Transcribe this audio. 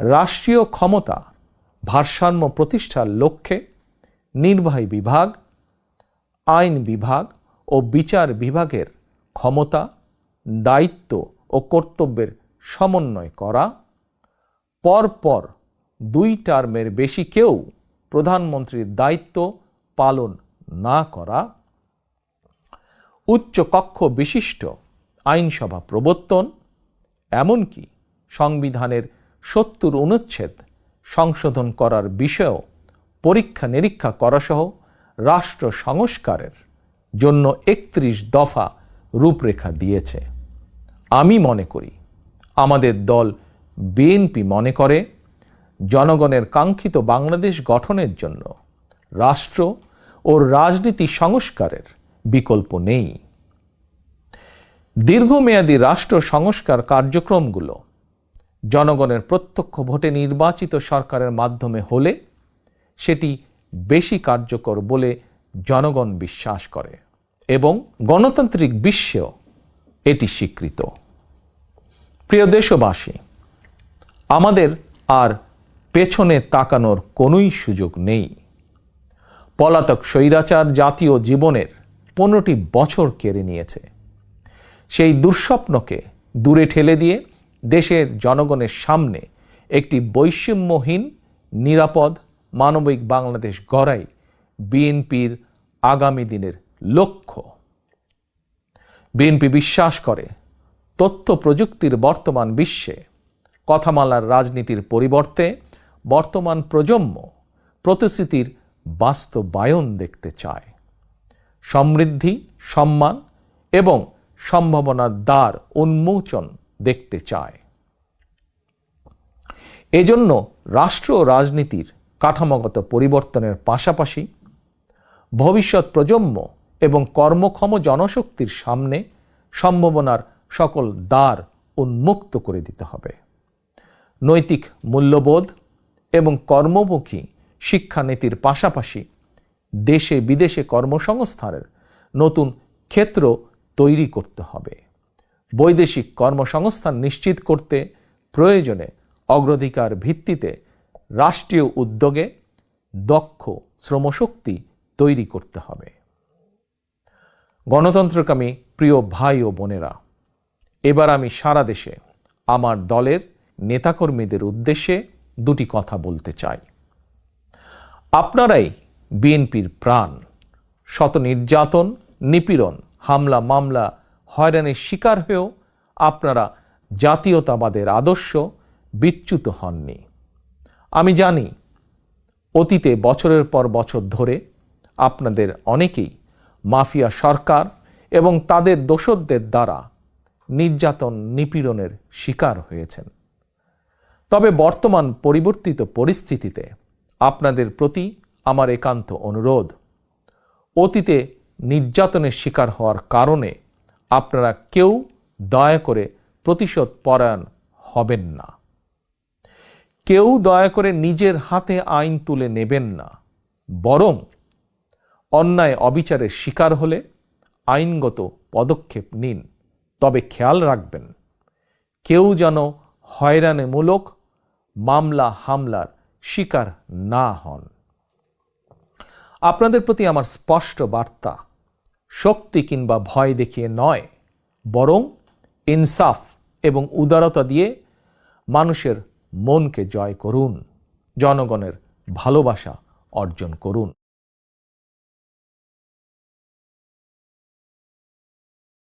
রাষ্ট্রীয় ক্ষমতা ভারসাম্য প্রতিষ্ঠার লক্ষ্যে নির্বাহী বিভাগ, আইন বিভাগ ও বিচার বিভাগের ক্ষমতা, দায়িত্ব ও কর্তব্যের সমন্বয় করা। পরপর দুই টার্মের বেশি কেউ প্রধানমন্ত্রীর দায়িত্ব পালন না করা। উচ্চ কক্ষ বিশিষ্ট আইনসভা প্রবর্তন, এমনকি সংবিধানের সত্তর অনুচ্ছেদ সংশোধন করার বিষয়েও পরীক্ষা নিরীক্ষা করাসহ রাষ্ট্র সংস্কারের জন্য একত্রিশ দফা রূপরেখা দিয়েছে। আমি মনে করি, আমাদের দল বিএনপি মনে করে, জনগণের কাঙ্ক্ষিত বাংলাদেশ গঠনের জন্য রাষ্ট্র ও রাজনীতি সংস্কারের বিকল্প নেই। দীর্ঘমেয়াদী রাষ্ট্র সংস্কার কার্যক্রমগুলো জনগণের প্রত্যক্ষ ভোটে নির্বাচিত সরকারের মাধ্যমে হলে সেটি বেশি কার্যকর বলে জনগণ বিশ্বাস করে এবং গণতান্ত্রিক বিশ্বেও এটি স্বীকৃত। প্রিয় দেশবাসী, আমাদের আর পেছনে তাকানোর কোনোই সুযোগ নেই। পলাতক স্বৈরাচার জাতীয় জীবনের পনেরোটি বছর কেড়ে নিয়েছে। সেই দুঃস্বপ্নকে দূরে ঠেলে দিয়ে দেশের জনগণের সামনে একটি বৈষম্যহীন, নিরাপদ, মানবিক বাংলাদেশ গড়াই বিএনপির আগামী দিনের লক্ষ্য। বিএনপি বিশ্বাস করে, তথ্য প্রযুক্তির বর্তমান বিশ্বে, কথামালার রাজনীতির পরিবর্তে বর্তমান প্রজন্ম প্রতিশ্রুতির বাস্তবায়ন দেখতে চায়। সমৃদ্ধি, সম্মান এবং সম্ভাবনার দ্বার উন্মোচন দেখতে চায়। এজন্য রাষ্ট্র ও রাজনীতির কাঠামোগত পরিবর্তনের পাশাপাশি ভবিষ্যৎ প্রজন্ম এবং কর্মক্ষম জনশক্তির সামনে সম্ভাবনার সকল দ্বার উন্মুক্ত করে দিতে হবে। নৈতিক মূল্যবোধ এবং কর্মমুখী শিক্ষানীতির পাশাপাশি দেশে বিদেশে কর্মসংস্থানের নতুন ক্ষেত্র তৈরি করতে হবে। বৈদেশিক কর্মসংস্থান নিশ্চিত করতে প্রয়োজনে অগ্রাধিকার ভিত্তিতে রাষ্ট্রীয় উদ্যোগে দক্ষ শ্রমশক্তি তৈরি করতে হবে। গণতন্ত্রকামী প্রিয় ভাই ও বোনেরা, এবার আমি সারা দেশে আমার দলের নেতাকর্মীদের উদ্দেশ্যে দুটি কথা বলতে চাই। আপনারাই বিএনপির প্রাণ, শত নির্যাতন, নিপীড়ন হামলা মামলা হয়রানির শিকার হয়েও আপনারা জাতীয়তাবাদের আদর্শ বিচ্যুত হননি। আমি জানি, অতীতে বছরের পর বছর ধরে আপনাদের অনেকেই মাফিয়া সরকার এবং তাদের দোসরদের দ্বারা নির্যাতন নিপীড়নের শিকার হয়েছেন। তবে বর্তমান পরিবর্তিত পরিস্থিতিতে আপনাদের প্রতি আমার একান্ত অনুরোধ, অতীতে নির্যাতনের শিকার হওয়ার কারণে আপনারা কেউ দয়া করে প্রতিশোধ পরায়ণ হবেন না। কেউ দয়া করে নিজের হাতে আইন তুলে নেবেন না। বরং অন্যায় অবিচারের শিকার হলে আইনগত পদক্ষেপ নিন। তবে খেয়াল রাখবেন, কেউ যেন হয়রানিমূলক মামলা হামলার শিকার না হন। আপনাদের প্রতি আমার স্পষ্ট বার্তা শক্তি কিংবা ভয় দেখিয়ে নয়, বরং ইনসাফ এবং উদারতা দিয়ে মানুষের মনকে জয় করুন, জনগণের ভালোবাসা অর্জন করুন।